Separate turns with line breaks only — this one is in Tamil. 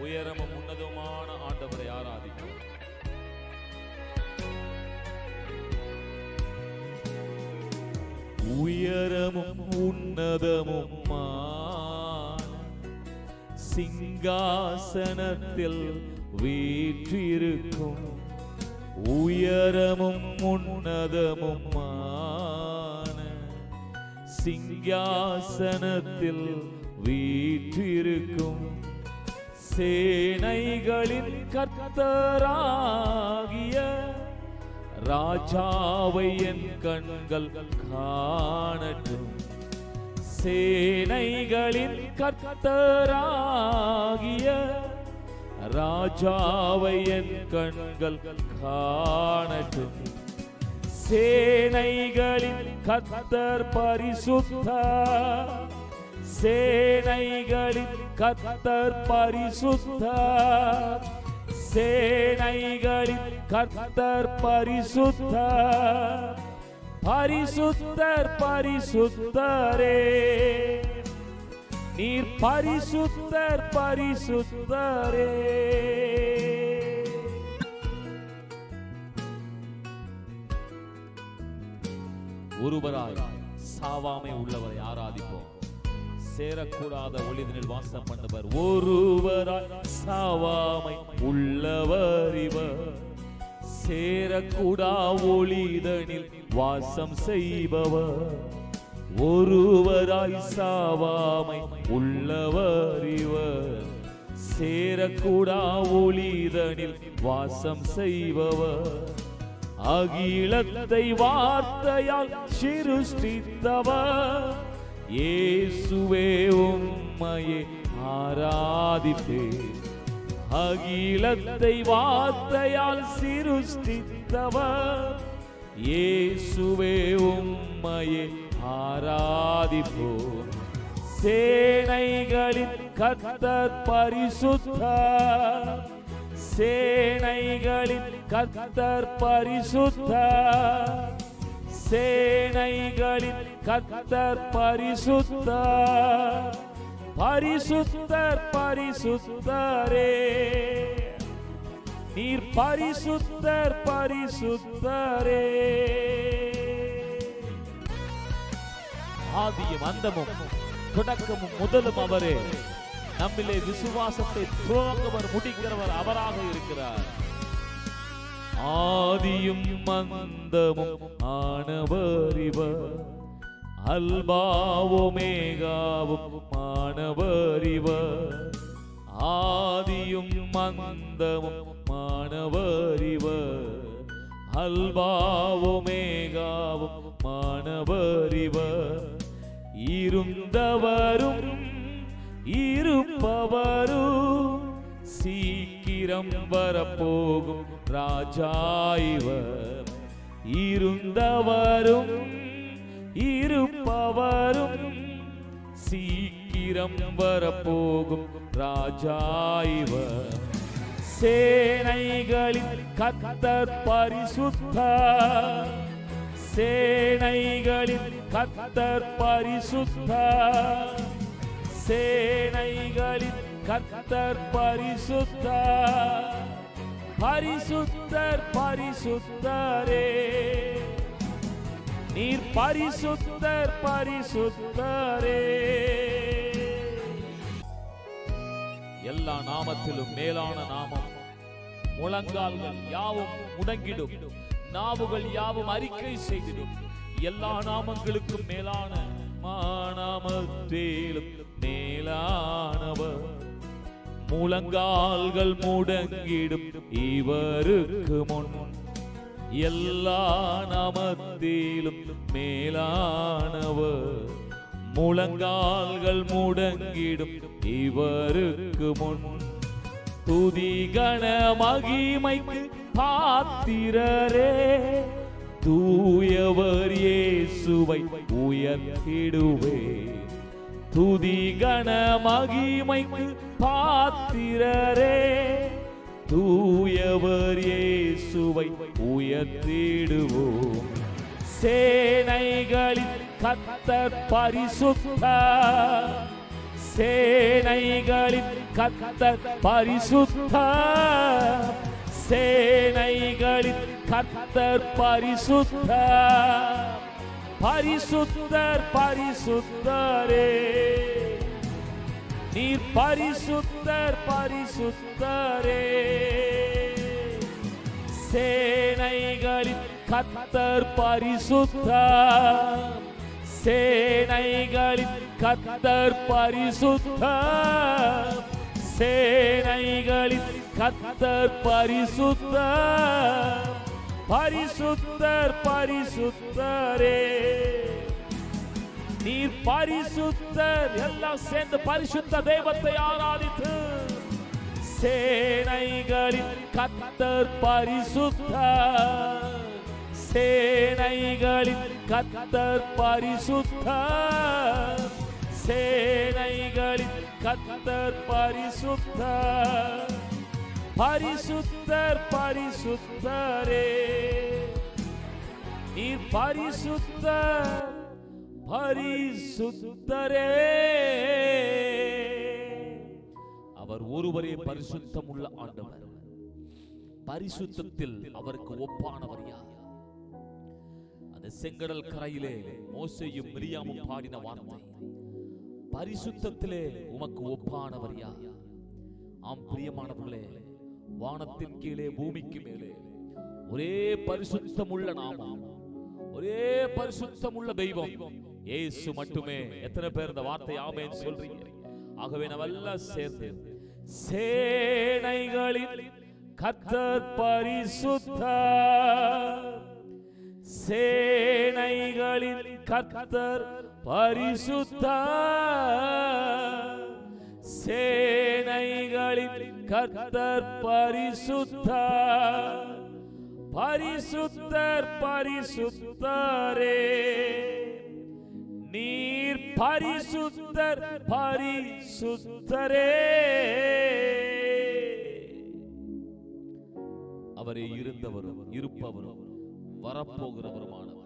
உயரமும் உன்னதமான ஆண்டவரை ஆராதிப்போம் உயரமும் உன்னதமும் சிங்காசனத்தில் வீற்றிருக்கும். உயரமும் உன்னதமும் சிங்காசனத்தில் வீற்றிருக்கும். சேனைகளின் கர்த்தராகிய ராஜாவை என் கண்கள் காணட்டும். சேனைகளின் கர்த்தராகிய ராஜாவை என் கண்கள் காணட்டும். சேனைகளின் கர்த்தர் பரிசுத்த சேனைகளின் கத்தர் பரிசுத்த சேனைகளின் கத்தர் பரிசுத்த பரிசுத்தர் பரிசுத்தரே. நீர் பரிசுத்தர் பரிசுத்தரே. ஒருவராய் சாவாமை உள்ளவரை ஆராதிப்போம். சேரக்கூடாத ஒளிதனில் வாசம் பண்ணுவர் ஒருவராய் சாவாமை உள்ளவர் இவர். சேரக்கூடா ஒளிதனில் வாசம் செய்பவர் ஒருவராய் சாவாமை உள்ளவர் இவர். சேரக்கூடா ஒளிதனில் வாசம் செய்பவர் அகிலத்தை வார்த்தையால் சிருஷ்டித்தவர். இயேசுவே உம்மையே ஆராதிப்பே அகிலத்தை வார்த்தையால் சிருஷ்டித்தவர். இயேசுவே உம்மையே ஆராதிப்போம். சேனைகளின் கத்தர் பரிசுத்த சேனைகளின் கத்தர் பரிசுத்தர். சேனைகளின் கத்தர் பரிசுத்த பரிசுத்தர் பரிசுத்தரே. நீர் பரிசுத்தர் பரிசுத்தரே. ஆதியும் அந்தமும் தொடக்கமும் முதலும் அவரே. நம்மிலே விசுவாசத்தை துவங்கவர் முடிக்கிறவர் அவராக இருக்கிறார். ஆதியும் மந்தமும் ஆனவர் இவர். அல்பாவோமேகாவும் ஆனவர் இவர். ஆதியும் மந்தமும் மாணவர் இவர். அல்பாவோமேகாவும் மாணவர் இவர். இருந்தவரும் இருப்பவரும் சீக்கிரம் வரப்போகும் ராஜா இருந்தவரும் இருப்பவரும் சீக்கிரம் வரப்போகும் ராஜா இவர் சேனைகளின் கத்தர் பரிசுத்த சேனைகளின் கத்தர் பரிசுத்த சேனைகளின் கத்தர் பரிசுத்த. பரிசுத்தர் பரிசுத்தரே. நீர் பரிசுத்தர் பரிசுத்தரே. எல்லா நாமத்திலும் மேலான நாமம். முழங்கால்கள் யாவும் முடங்கிடும். நாவுகள் யாவும் அறிக்கை செய்திடும். எல்லா நாமங்களுக்கும் மேலான மாநாமத்தேலும் மேலானவர். முழங்கால்கள் முடங்கிடும் இவருக்கு முன். எல்லா நாமத்திலும் மேலானவர் முழங்கால்கள் முடங்கிடும் இவருக்கு முன். துதி கன மகிமைக்கு பாத்திரரே தூயவர் இயேசுவை உயர்த்திடுவே. துதி கண மகிமைக்கு பாத்திரரே. தூயவர் இயேசுவை உயர்த்திடுவோம். சேனைகளின் கத்தர் பரிசுத்த. சேனைகளின் கத்தர் பரிசுத்த. சேனைகளின் கத்தர் பரிசுத்த. பரிசுத்தர் பரிசுத்தரே. நீர் பரிசுத்தர் பரிசுத்தரே. சேனைகளின் கத்தர் பரிசுத்த சேனைகளின் கத்தர் பரிசுத்த சேனைகளின் கத்தர் பரிசுத்தர். பரிசுத்தர் பரிசுத்தரே. நீர் பரிசுத்தர். எல்லாம் சேர்ந்து பரிசுத்த தெய்வத்தை ஆராதித்து சேனைகளின் கத்தர் பரிசுத்த சேனைகளின் கத்தர் பரிசுத்த சேனைகளின் கத்தர் பரிசுத்தர். பரிசுத்தர் பரிசுத்தரே. நீர் பரிசுத்தர் பரிசுத்தரே. அவர் ஒருவரே பரிசுத்தம் உள்ள ஆண்டவர். பரிசுத்தத்தில் அவருக்கு ஒப்பானவர் யார்? அந்த செங்கடல் கரையிலே மோசையும் மிரியாமும் பாடின வார்த்தை. பரிசுத்தத்திலே உமக்கு ஒப்பானவர் யார்? ஆம் பிரியமானவர்களே வானத்தின் கீழே பூமிக்கு மேலே. ஒரே பரிசுத்தமுள்ள நாமம். ஒரே பரிசுத்தமுள்ள தெய்வம். ஏசு மட்டுமே. எத்தனை பேர் இந்த வார்த்தை ஆமென் சொல்றீங்க? ஆகவே நம்ம சேர்ந்து சேனைகளின் கத்தர் பரிசுத்த சேனைகளின் கத்தர் பரிசுத்த சேனைகளின் கர்த்தர் பரிசுத்தார். பரிசுத்தர் பரிசுத்தரே. நீர் பரிசுத்தர் பரிசுத்தரே. அவரே இருந்தவரும் இருப்பவரும் வரப்போகிறவருமானவர்.